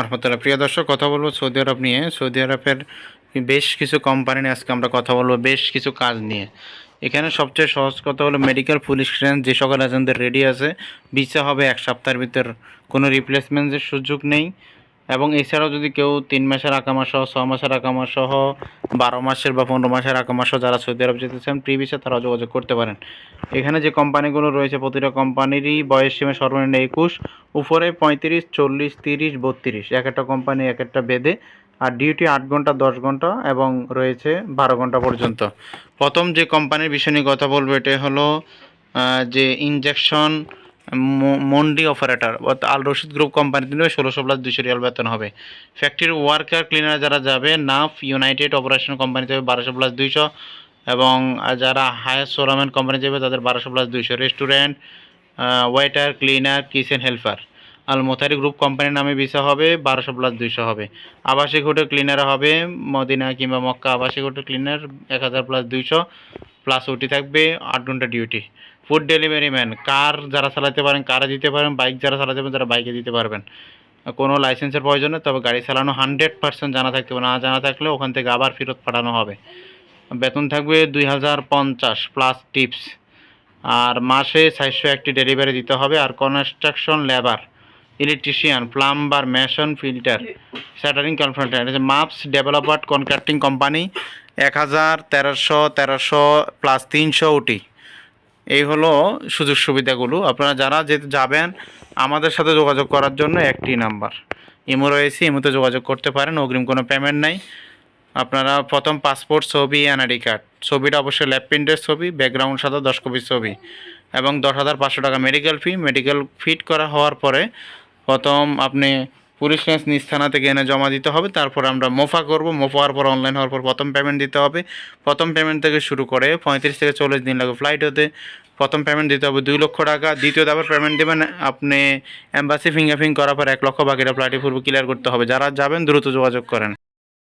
রহমতুল্লাহ প্রিয় দর্শক, কথা বলব সৌদি আরব নিয়ে। সৌদি আরবের বেশ কিছু কোম্পানি নিয়ে আজকে আমরা কথা বলব, বেশ কিছু কাজ নিয়ে। এখানে সবচেয়ে সহজ কথা হলো মেডিকেল পুলিশ ক্লিয়ারেন্স যে সকল এজেন্টদের রেডি আছে। ভিসা হবে এক সপ্তাহের ভিতর। কোনো রিপ্লেসমেন্টের সুযোগ নেই। এবং এছাড়াও যদি কেউ তিন মাসের আকামা সহ, ছ মাসের আকামা সহ, বারো মাসের বা পনেরো মাসের আকামা সহ যারা সৌদি আরব যেতে চান, প্রি তারা যোগাযোগ করতে পারেন। এখানে যে কোম্পানিগুলো রয়েছে, প্রতিটা কোম্পানিরই বয়স সীমা সর্বনিম্ন একুশ, উপরে পঁয়ত্রিশ, চল্লিশ, তিরিশ, বত্রিশ। এক একটা কোম্পানি, এক একটা বেদে। আর ডিউটি আট ঘণ্টা, দশ ঘণ্টা এবং রয়েছে বারো ঘণ্টা পর্যন্ত। প্রথম যে কোম্পানির বিষয় নিয়ে কথা বলব এটা হলো যে ইনজেকশন মন্ডি অপারেটর, অর্থাৎ আল রশিদ গ্রুপ কোম্পানিতে নেবে ষোলোশো প্লাস দুশো রিয়াল বেতন হবে। ফ্যাক্টরি ওয়ার্কার, ক্লিনার যারা যাবে, নাফ ইউনাইটেড অপারেশন কোম্পানি যাবে বারোশো প্লাস দুইশো এবং যারা হায়ার সোরামেন কোম্পানি যাবে তাদের বারোশো প্লাস দুইশো। Restaurant waiter, cleaner, kitchen helper. Al Motari group কোম্পানির নামে ভিসা হবে, বারোশো প্লাস দুইশো হবে। আবাসিক হোটেল ক্লিনার হবে, মদিনা কিংবা মক্কা আবাসিক হোটেল ক্লিনার এক হাজার প্লাস দুইশো প্লাস ওটি থাকবে, আট ঘণ্টা duty food delivery man car যারা চালাতে পারেন কারে দিতে পারেন বাইক যারা চালাতে পারেন, তারা বাইকে দিতে পারবেন। কোনো লাইসেন্সের প্রয়োজন নেই, তবে গাড়ি চালানো হান্ড্রেড পার্সেন্ট জানা থাকতে না জানা থাকলে ওখান থেকে আবার ফেরত পাঠানো হবে। বেতন থাকবে দুই হাজার পঞ্চাশ প্লাস টিপস আর মাসে চারশো একটি ডেলিভারি দিতে হবে। আর construction labour electrician plumber mason fitter shuttering কনফ্রান্টার এটা মাপস ডেভেলপার কনট্রাক্টিং কোম্পানি এক হাজার তেরোশো তেরোশো প্লাস তিনশো উটি এই হলো সুযোগ সুবিধাগুলো। আপনারা যারা যেতে যাবেন, আমাদের সাথে যোগাযোগ করার জন্য একটি নাম্বার। ইমো রয়েছে, ইমোতে যোগাযোগ করতে পারেন, অগ্রিম কোনো পেমেন্ট নাই। আপনারা প্রথম পাসপোর্ট ছবি এনআইডি কার্ড ছবিটা অবশ্যই ল্যাপ প্রিন্টের ছবি ব্যাকগ্রাউন্ড সাথে দশ কপির ছবি। এবং দশ হাজার পাঁচশো টাকা মেডিকেল ফি মেডিকেল ফিট করা হওয়ার পরে প্রথম আপনি পুলিশ রেঞ্জ নিজ থানা থেকে এনে জমা দিতে হবে, তারপর আমরা মোফা করব। মোফা হওয়ার পর অনলাইন হওয়ার পর প্রথম পেমেন্ট দিতে হবে। প্রথম পেমেন্ট থেকে শুরু করে পঁয়ত্রিশ থেকে চল্লিশ দিন লাগবে ফ্লাইট হতে। প্রথম পেমেন্ট দিতে হবে দুই লক্ষ টাকা। দ্বিতীয় দাবার পেমেন্ট দেবেন, আপনি অ্যাম্বাসি ফিঙ্গার ফিং করার পর এক লক্ষ বাকিটা ফ্লাইটে পূর্ব ক্লিয়ার করতে হবে। যারা যাবেন দ্রুত যোগাযোগ করেন।